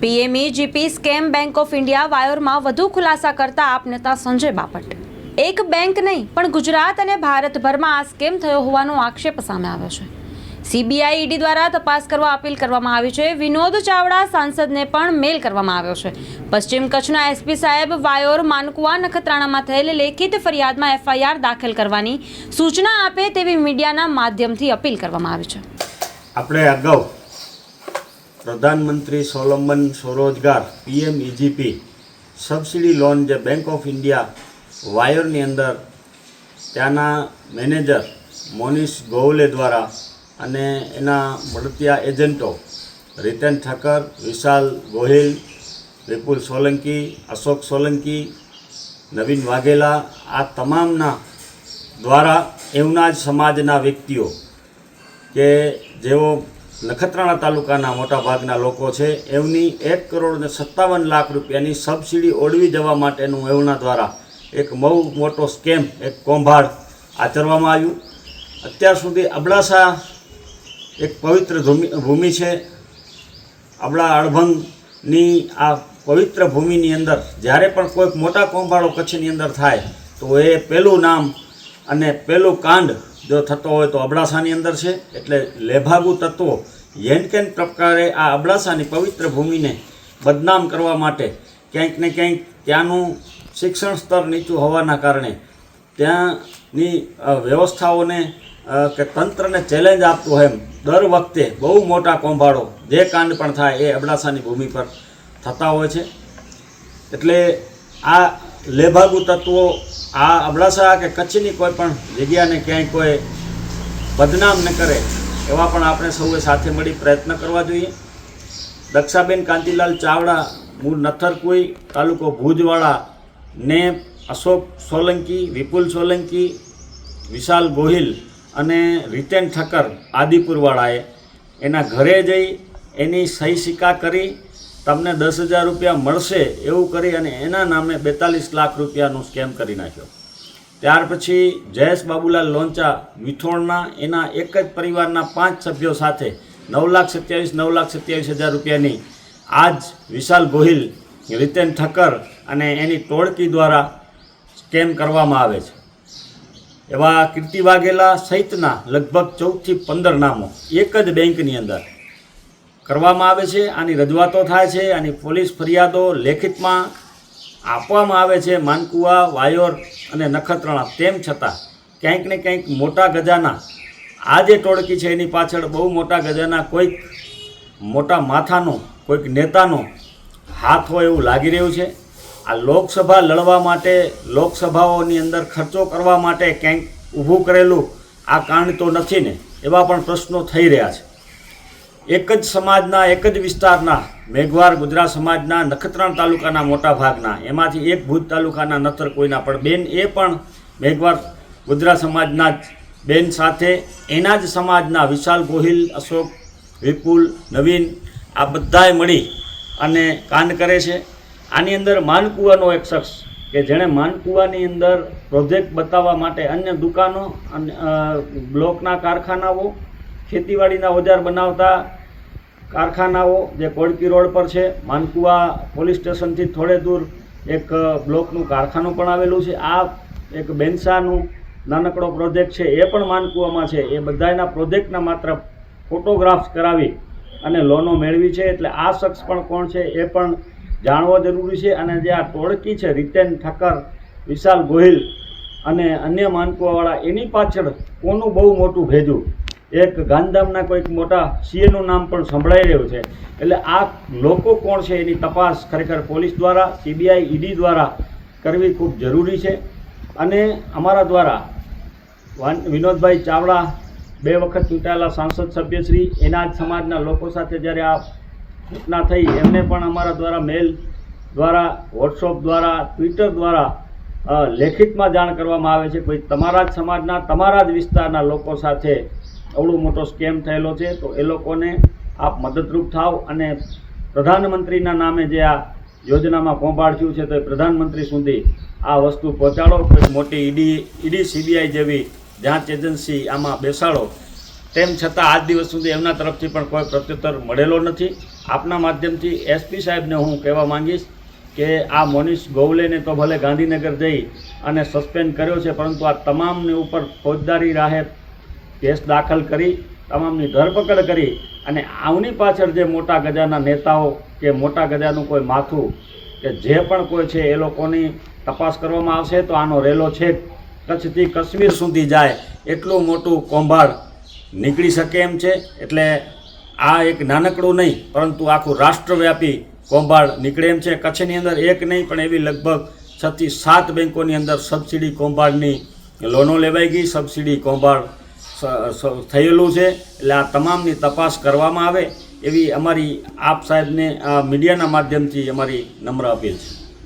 PMEGP scam bank of India વાયોરમાં વધુ ખુલાસા કરતા આપ નેતા સંજય બાપટ. એક બેંક નહીં, પણ ગુજરાત અને ભારતભરમાં આ સ્કેમ થયો હોવાનો આક્ષેપ સામે આવ્યો છે. સીબીઆઈ ઈડી દ્વારા તપાસ કરવા અપીલ કરવામાં આવી છે. વિનોદ ચાવડા સાંસદને પણ મેલ કરવામાં આવ્યો છે. પશ્ચિમ કચ્છના એસપી સાહેબ વાયોર માનકુવા નખત્રાણામાં થયેલ લેખિત ફરિયાદમાં એફઆઈઆર દાખલ કરવાની સૂચના આપે તેવી મીડિયાના માધ્યમથી અપીલ કરવામાં આવી છે. આપણે અગાઉ પ્રધાનમંત્રી સ્વલંબન સ્વરોજગાર, પીએમ ઇજીપી સબસિડી લોન જે બેંક ઓફ ઇન્ડિયા વાયરની અંદર ત્યાંના મેનેજર મોનીશ ગોવલે દ્વારા અને એના મળતિયા એજન્ટો રીતન ઠક્કર, વિશાલ ગોહિલ, વિપુલ સોલંકી, અશોક સોલંકી, નવીન વાઘેલા, આ તમામના દ્વારા એમના જ સમાજના વ્યક્તિઓ કે જેઓ નખત્રાણા તાલુકાના મોટાભાગના લોકો છે. એમની એક કરોડ ને સત્તાવન લાખ રૂપિયાની સબસિડી ઓળવી જવા માટેનું એમના દ્વારા એક બહુ મોટો સ્કેમ, એક કૌભાંડ આચરવામાં આવ્યું. અત્યાર સુધી અબડાસા એક પવિત્ર ભૂમિ છે. આપણા અડભંગની આ પવિત્ર ભૂમિની અંદર જ્યારે પણ કોઈક મોટા કૌભાંડો કચ્છની અંદર થાય, તો એ પહેલું નામ અને પહેલું કાંડ જો થતો હોય તો અબડાસાની અંદર છે. એટલે લેભાગુ તત્વો યેનકેન પ્રકારે આ અબડાસાની પવિત્ર ભૂમિને બદનામ કરવા માટે ક્યાંક ને ક્યાંક ત્યાંનું શિક્ષણ સ્તર નીચું હોવાના કારણે ત્યાંની વ્યવસ્થાઓને કે તંત્રને ચેલેન્જ આપતું એમ, દર વખતે બહુ મોટા કોંભાળો જે કાંડ પણ થાય એ અબડાસાની ભૂમિ પર થતા હોય છે. એટલે આ લેભાગુ તત્વો, આ અબડાસા કે કચ્છની કોઈ પણ જગ્યાને ક્યાંય કોઈ બદનામ ન કરે એવા પણ આપણે સૌએ સાથે મળી પ્રયત્ન કરવા જોઈએ. દક્ષાબેન કાંતિલાલ ચાવડા મૂળ નથરકુઈ, તાલુકો ભુજવાળા, ને અશોક સોલંકી, વિપુલ સોલંકી, વિશાલ ગોહિલ અને રીતેન ઠક્કર આદિપુરવાળાએ એના ઘરે જઈ એની સહી સિક્કા કરી, તમને દસ હજાર રૂપિયા મળશે એવું કરી અને એના નામે બેતાલીસ લાખ રૂપિયાનું સ્કેમ કરી નાખ્યો. ત્યાર પછી જયેશ બાબુલાલ લોંચા વિઠોણના એના એક જ પરિવારના પાંચ સભ્યો સાથે નવ લાખ સત્યાવીસ નવ લાખ સત્યાવીસ હજાર રૂપિયાની આજ વિશાલ ગોહિલ, રીતેન ઠક્કર અને એની ટોળકી દ્વારા સ્કેમ કરવામાં આવે છે. એવા કીર્તિ વાઘેલા સહિતના લગભગ ચૌદથી પંદર નામો એક જ બેંકની અંદર કરવામાં આવે છે. આની રજૂઆતો થાય છે. આની પોલીસ ફરિયાદો લેખિતમાં આપવામાં આવે છે માનકુવા, વાયોર અને નખત્રાણા. તેમ છતાં, ક્યાંક ને ક્યાંક મોટા ગજાના, આ જે ટોળકી છે એની પાછળ બહુ મોટા ગજાના કોઈક મોટા માથાનો, કોઈક નેતાનો હાથ હોય એવું લાગી રહ્યું છે. આ લોકસભા લડવા માટે, લોકસભાઓની અંદર ખર્ચો કરવા માટે ક્યાંક ઊભું કરેલું આ કાંડ તો નથી ને, એવા પણ પ્રશ્નો થઈ રહ્યા છે. એક જ સમાજના, એક જ વિસ્તારના મેઘવાર ગુજરાત સમાજના નખત્રાણા તાલુકાના મોટા ભાગના. એમાંથી એક ભુજ તાલુકાના નથર કોઈના. પણ બેન એ પણ મેઘવાર ગુજરાત સમાજના જ બેન સાથે. એના જ સમાજના વિશાલ ગોહિલ, અશોક, વિપુલ, નવીન આ બધાએ મળી અને કાંડ કરે છે. આની અંદર માનકુવાનો એક શખ્સ કે જેણે માનકુવાની અંદર પ્રોજેક્ટ બતાવવા માટે અન્ય દુકાનો અને બ્લોકના કારખાનાઓ ખેતીવાડીના ઓજાર બનાવતા કારખાનાઓ જે કોડકી રોડ પર છે, માનકુવા પોલીસ સ્ટેશનથી થોડે દૂર એક બ્લોકનું કારખાનું પણ આવેલું છે. આ એક બેન્સાનું નાનકડો પ્રોજેક્ટ છે, એ પણ માનકુવામાં છે. એ બધાના પ્રોજેક્ટના માત્ર ફોટોગ્રાફ્સ કરાવી અને લોનો મેળવી છે. એટલે આ શખ્સ પણ કોણ છે, એ પણ જાણવો જરૂરી છે. અને જે આ ટોળકી છે, રીતેન ઠક્કર વિશાલ ગોહિલ અને અન્ય માનકુવાવાળા, એની પાછળ કોનું બહુ મોટું ભેજું? એક ગાંધીધામના કોઈક મોટા સીએનું નામ પણ સંભળાઈ રહ્યું છે. એટલે આ લોકો કોણ છે એની તપાસ ખરેખર પોલીસ દ્વારા, સીબીઆઈ ઈડી દ્વારા કરવી ખૂબ જરૂરી છે. અને અમારા દ્વારા વિનોદભાઈ ચાવડા બે વખત ચૂંટાયેલા સાંસદ સભ્યશ્રી, એના જ સમાજના લોકો સાથે જ્યારે આ ઘટના થઈ, એમને પણ અમારા દ્વારા મેલ દ્વારા, વોટ્સઅપ દ્વારા, ટ્વિટર દ્વારા લેખિતમાં જાણ કરવામાં આવે છે. કોઈ તમારા જ સમાજના, તમારા જ વિસ્તારના લોકો સાથે અવડો મોટો સ્કેમ થયેલો છે, તો એ લોકોને આપ મદદરૂપ થાવ અને પ્રધાનમંત્રીના નામે જે આ યોજનામાં કૌભાંડ છે તો એ પ્રધાનમંત્રી સુધી આ વસ્તુ પહોંચાડો, કોઈ મોટી ઈડી ઈડી સીબીઆઈ જેવી જાંચ એજન્સી આમાં બેસાડો. તેમ છતાં આજ દિવસ સુધી એમના તરફથી પણ કોઈ પ્રત્યુત્તર મળેલો નથી. આપના માધ્યમથી એસપી સાહેબને હું કહેવા માંગીશ કે આ મોનીશ ગોવલેને તો ભલે ગાંધીનગર જઈ અને સસ્પેન્ડ કર્યો છે, પરંતુ આ તમામની ઉપર ફોજદારી રાહે કેસ દાખલ કરી, તમામની ધરપકડ કરી અને આવની પાછળ જે મોટા ગજાના નેતાઓ, કે મોટા ગજાનું કોઈ માથું, કે જે પણ કોઈ છે એ લોકોની તપાસ કરવામાં આવશે તો આનો રેલો છે કચ્છથી કાશ્મીર સુધી જાય એટલું મોટું કૌભાંડ નીકળી શકે એમ છે. એટલે આ એક નાનકડું નહીં, પરંતુ આખું રાષ્ટ્રવ્યાપી કૌભાંડ નીકળે એમ છે. કચ્છની અંદર એક નહીં, પણ એવી લગભગ છથી સાત બેંકોની અંદર સબસિડી કૌભાંડની લોનો લેવાઈ ગઈ. સબસિડી કૌભાંડ થયેલું છે. એટલે આ તમામની તપાસ કરવામાં આવે એવી અમારી આપ સાહેબને મીડિયાના માધ્યમથી અમારી નમ્ર અપીલ છે.